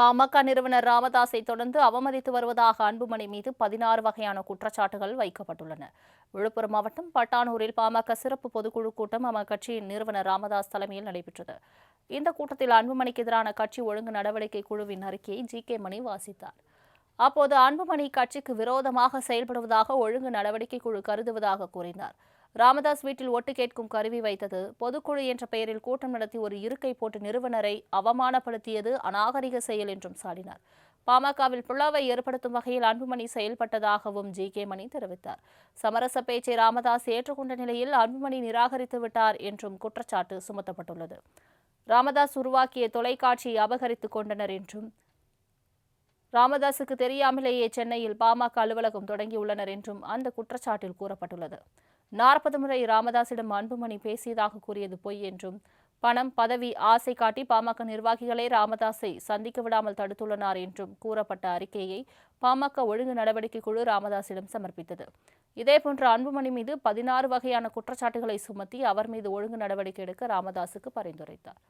பாமக நிறுவனர் ராமதாஸை தொடர்ந்து அவமதித்து வருவதாக அன்புமணி மீது பதினாறு வகையான குற்றச்சாட்டுகள் வைக்கப்பட்டுள்ளன. விழுப்புரம் மாவட்டம் பட்டானூரில் பாமக சிறப்பு பொதுக்குழு கூட்டம் அக்கட்சியின் நிறுவனர் ராமதாஸ் தலைமையில் நடைபெற்றது. இந்த கூட்டத்தில் அன்புமணிக்கு எதிரான கட்சி ஒழுங்கு நடவடிக்கை குழுவின் அறிக்கையை ஜி. கே. மணி வாசித்தார். அப்போது அன்புமணி கட்சிக்கு விரோதமாக செயல்படுவதாக ஒழுங்கு நடவடிக்கை குழு கருதுவதாக கூறினார். ராமதாஸ் வீட்டில் ஒட்டு கேட்கும் கருவி வைத்தது. பொதுக்குழு என்ற பெயரில் கூட்டம் நடத்தி ஒரு இருக்கை போட்டு நிறுவனரை அவமானப்படுத்தியது அநாகரிக செயல் என்றும் சாடினார். பாமகவில் புலாவை ஏற்படுத்தும் வகையில் அன்புமணி செயல்பட்டதாகவும் ஜி. கே. மணி தெரிவித்தார். சமரச பேச்சை ராமதாஸ் ஏற்றுக்கொண்ட நிலையில் அன்புமணி நிராகரித்து விட்டார் என்றும் குற்றச்சாட்டு சுமத்தப்பட்டுள்ளது. ராமதாஸ் உருவாக்கிய தொலைக்காட்சியை அபகரித்துக் கொண்டனர் என்றும் ராமதாஸுக்கு தெரியாமலேயே சென்னையில் பாமக அலுவலகம் தொடங்கியுள்ளனர் என்றும் அந்த குற்றச்சாட்டில் கூறப்பட்டுள்ளது. நாற்பது முறை ராமதாசிடம் அன்புமணி பேசியதாக கூறியது பொய் என்றும் பணம் பதவி ஆசை காட்டி பாமக நிர்வாகிகளே ராமதாஸை சந்திக்க விடாமல் தடுத்துள்ளனர் என்றும் கூறப்பட்ட அறிக்கையை பாமக ஒழுங்கு நடவடிக்கை குழு ராமதாஸிடம் சமர்ப்பித்தது. இதேபோன்று அன்புமணி மீது பதினாறு வகையான குற்றச்சாட்டுகளை சுமத்தி அவர் மீது ஒழுங்கு நடவடிக்கை எடுக்க ராமதாஸுக்கு பரிந்துரைத்தார்.